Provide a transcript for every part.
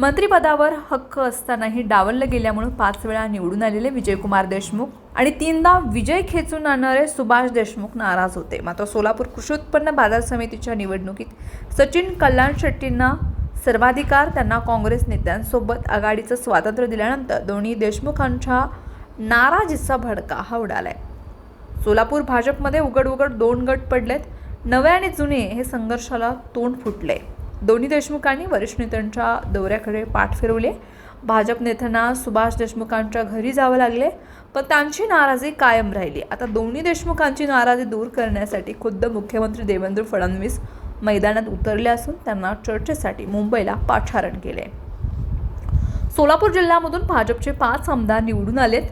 मंत्रिपदावर हक्क असतानाही डावललं गेल्यामुळे पाच वेळा निवडून आलेले विजयकुमार देशमुख आणि तीनदा विजय खेचून आणणारे सुभाष देशमुख नाराज होते. मात्र सोलापूर कृषी उत्पन्न बाजार समितीच्या निवडणुकीत सचिन कल्याण शेट्टींना सर्वाधिकार त्यांना काँग्रेस नेत्यांसोबत आघाडीचं स्वातंत्र्य दिल्यानंतर दोन्ही देशमुखांच्या नाराजीचा भडका हा उडालाय. सोलापूर भाजपमध्ये उघड उघड दोन गट पडलेत. नवे आणि जुने हे संघर्षाला तोंड फुटले दोन्ही देशमुखांनी वरिष्ठ नेत्यांच्या दौऱ्याकडे पाठ फिरवले. भाजप नेत्यांना सुभाष देशमुखांच्या घरी जावं लागले पण त्यांची नाराजी कायम राहिली. आता दोन्ही देशमुखांची नाराजी दूर करण्यासाठी खुद्द मुख्यमंत्री देवेंद्र फडणवीस मैदानात उतरले असून त्यांना चर्चेसाठी मुंबईला पाचारण केले. सोलापूर जिल्ह्यामधून भाजपचे पाच आमदार निवडून आलेत.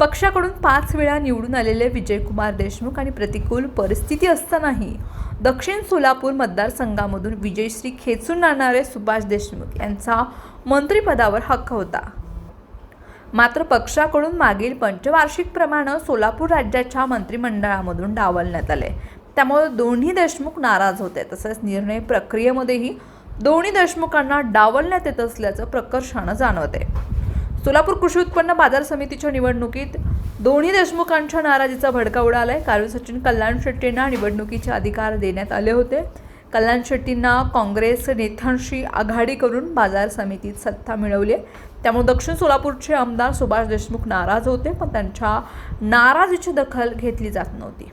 पक्षाकडून पाच वेळा निवडून आलेले विजयकुमार देशमुख आणि प्रतिकूल परिस्थिती असतानाही दक्षिण सोलापूर मतदारसंघामधून विजयश्री खेचून आणणारे सुभाष देशमुख यांचा मंत्रिपदावर हक्क होता. मात्र पक्षाकडून मागील पंचवार्षिकप्रमाणे सोलापूर राज्याच्या मंत्रिमंडळामधून डावलण्यात आले. त्यामुळे दोन्ही देशमुख नाराज होते. तसेच निर्णय प्रक्रियेमध्येही दोन्ही देशमुखांना डावलण्यात येत असल्याचं प्रकर्षानं जाणवते. सोलापूर कृषी उत्पन्न बाजार समितीच्या निवडणुकीत दोन्ही देशमुखांच्या नाराजीचा भडका उडालाय. कारण सचिन कल्याण शेट्टींना निवडणुकीचे अधिकार देण्यात आले होते. कल्याण शेट्टींना काँग्रेस नेत्यांशी आघाडी करून बाजार समितीत सत्ता मिळवली त्यामुळे दक्षिण सोलापूरचे आमदार सुभाष देशमुख नाराज होते पण त्यांच्या नाराजीची दखल घेतली जात नव्हती.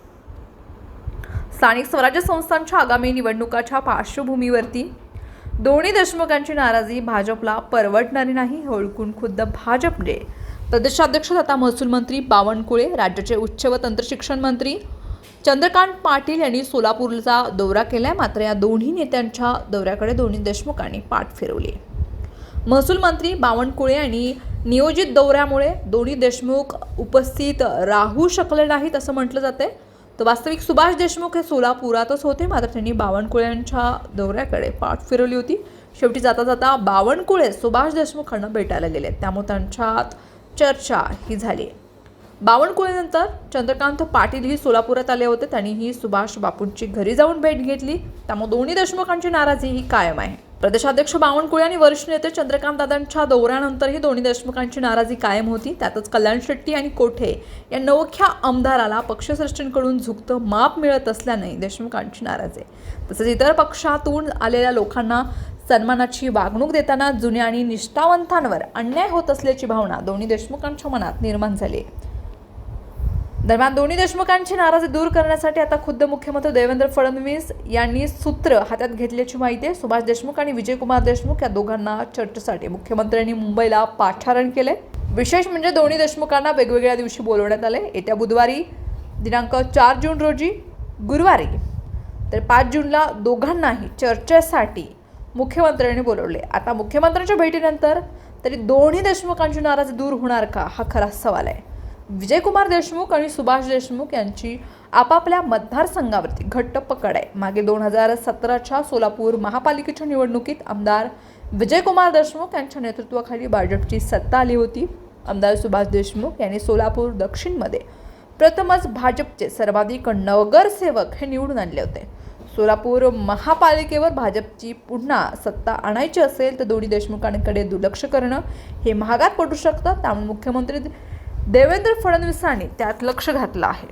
स्थानिक स्वराज्य संस्थांच्या आगामी निवडणुकाच्या पार्श्वभूमीवरती दोन्ही देशमुखांची नाराजी भाजपला परवडणारी नाही हे ओळखून खुद्द भाजपने. प्रदेशाध्यक्ष तथा महसूल मंत्री बावनकुळे राज्याचे उच्च व तंत्रशिक्षण मंत्री चंद्रकांत पाटील यांनी सोलापूरचा दौरा केलाय मात्र या दोन्ही नेत्यांच्या दौऱ्याकडे दोन्ही देशमुखांनी पाठ फिरवली. महसूल मंत्री बावनकुळे आणि नियोजित दौऱ्यामुळे दोन्ही देशमुख उपस्थित राहू शकले नाहीत असं म्हटलं जाते तर वास्तविक सुभाष देशमुख हे सोलापुरातच होते. मात्र त्यांनी बावनकुळ्यांच्या दौऱ्याकडे पाठ फिरवली होती. शेवटी जाता जाता बावनकुळे सुभाष देशमुखांना भेटायला गेले. त्यामुळे त्यांच्यात चर्चा ही झाली. बावनकुळेनंतर चंद्रकांत पाटील ही सोलापुरात आले होते. त्यांनीही सुभाष बापूंची घरी जाऊन भेट घेतली. त्यामुळे दोन्ही देशमुखांची नाराजी ही कायम आहे. प्रदेशाध्यक्ष बावनकुळे आणि वरिष्ठ नेते चंद्रकांत दादांच्या दौऱ्यानंतरही दोन्ही देशमुखांची नाराजी कायम होती. त्यातच कल्याण शेट्टी आणि कोठे या नवख्या आमदाराला पक्षश्रेष्ठींकडून झुकतं माप मिळत असल्याने देशमुखांची नाराजी आहे. तसंच इतर पक्षातून आलेल्या लोकांना सन्मानाची वागणूक देताना जुन्या आणि निष्ठावंतांवर अन्याय होत असल्याची भावना दोन्ही देशमुखांच्या मनात निर्माण झाली आहे. दरम्यान दोन्ही देशमुखांची नाराजी दूर करण्यासाठी आता खुद्द मुख्यमंत्री देवेंद्र फडणवीस यांनी सूत्र हातात घेतल्याची माहिती आहे. सुभाष देशमुख आणि विजयकुमार देशमुख या दोघांना चर्चेसाठी मुख्यमंत्र्यांनी मुंबईला पाचारण केले विशेष म्हणजे दोन्ही देशमुखांना वेगवेगळ्या दिवशी बोलवण्यात आले येत्या बुधवारी दिनांक चार जून रोजी गुरुवारी तर पाच जूनला दोघांनाही चर्चेसाठी मुख्यमंत्र्यांनी बोलवले आता मुख्यमंत्र्यांच्या भेटीनंतर तरी दोन्ही देशमुखांची नाराजी दूर होणार का? हा खरा सवाल आहे. विजयकुमार देशमुख आणि सुभाष देशमुख यांची आपापल्या मतदारसंघावरती घट्ट पकड आहे. मागे दोन हजार सतराच्या सोलापूर महापालिकेच्या निवडणुकीत आमदार विजयकुमार देशमुख यांच्या नेतृत्वाखाली भाजपची सत्ता आली होती. आमदार सुभाष देशमुख यांनी सोलापूर दक्षिणमध्ये प्रथमच भाजपचे सर्वाधिक नगरसेवक हे निवडून आणले होते. सोलापूर महापालिकेवर भाजपची पुन्हा सत्ता आणायची असेल तर दोन्ही देशमुखांकडे दुर्लक्ष करणं हे महागात पडू शकतं. त्यामुळे मुख्यमंत्री देवेंद्र फडणवीसांनी त्यात लक्ष घातलं आहे.